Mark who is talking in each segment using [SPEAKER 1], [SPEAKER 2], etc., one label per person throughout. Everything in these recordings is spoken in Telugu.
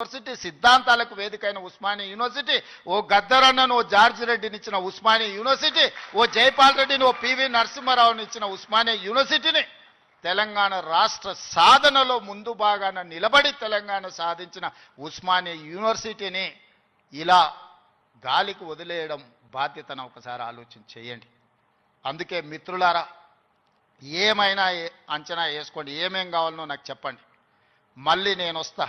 [SPEAKER 1] యూనివర్సిటీ సిద్ధాంతాలకు వేదికైన ఉస్మానియా యూనివర్సిటీ ఓ గద్దరన్నను ఓ జార్జ్ రెడ్డిని ఇచ్చిన ఉస్మానియా యూనివర్సిటీ ఓ జైపాల్ రెడ్డిని ఓ పివి నరసింహారావుని ఇచ్చిన ఉస్మానియా యూనివర్సిటీని తెలంగాణ రాష్ట్ర సాధనలో ముందు భాగాన నిలబడి తెలంగాణ సాధించిన ఉస్మానియా యూనివర్సిటీని ఇలా గాలికి వదిలేయడం బాధ్యతను ఒకసారి ఆలోచన చేయండి. అందుకే మిత్రులారా ఏమైనా అంచనా వేసుకోండి ఏమేం కావాలనో నాకు చెప్పండి. మళ్ళీ నేను వస్తా.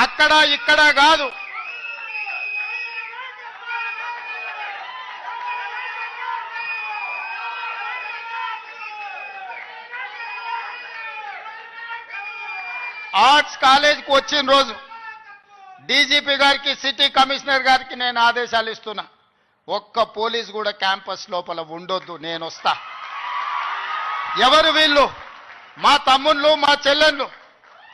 [SPEAKER 1] అక్కడ ఇక్కడ కాదు. ఆర్ట్స్ కాలేజ్కి వచ్చిన రోజు డీజీపీ గారికి సిటీ కమిషనర్ గారికి నేను ఆదేశాలు ఇస్తున్నా. ఒక్క పోలీస్ కూడా క్యాంపస్ లోపల ఉండొద్దు నేను వస్తా. ఎవరు వీళ్ళు? మా తమ్ముళ్ళు మా చెల్లెళ్ళు.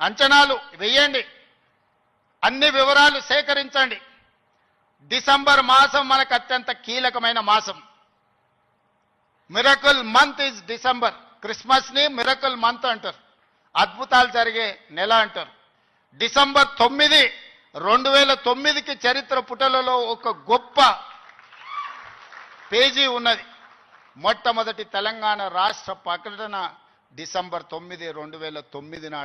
[SPEAKER 1] అంచనాలు వేయండి. అన్ని వివరాలు సేకరించండి. డిసెంబర్ మాసం మనకు అత్యంత కీలకమైన మాసం. Miracle month is December. క్రిస్మస్ని miracle month అంటారు. అద్భుతాలు జరిగే నెల అంటారు. డిసెంబర్ తొమ్మిది రెండు వేల తొమ్మిదికి చరిత్ర పుటలలో ఒక గొప్ప పేజీ ఉన్నది. మొట్టమొదటి తెలంగాణ రాష్ట్ర ప్రకటన డిసెంబర్ తొమ్మిది రెండు వేల తొమ్మిది నాడు.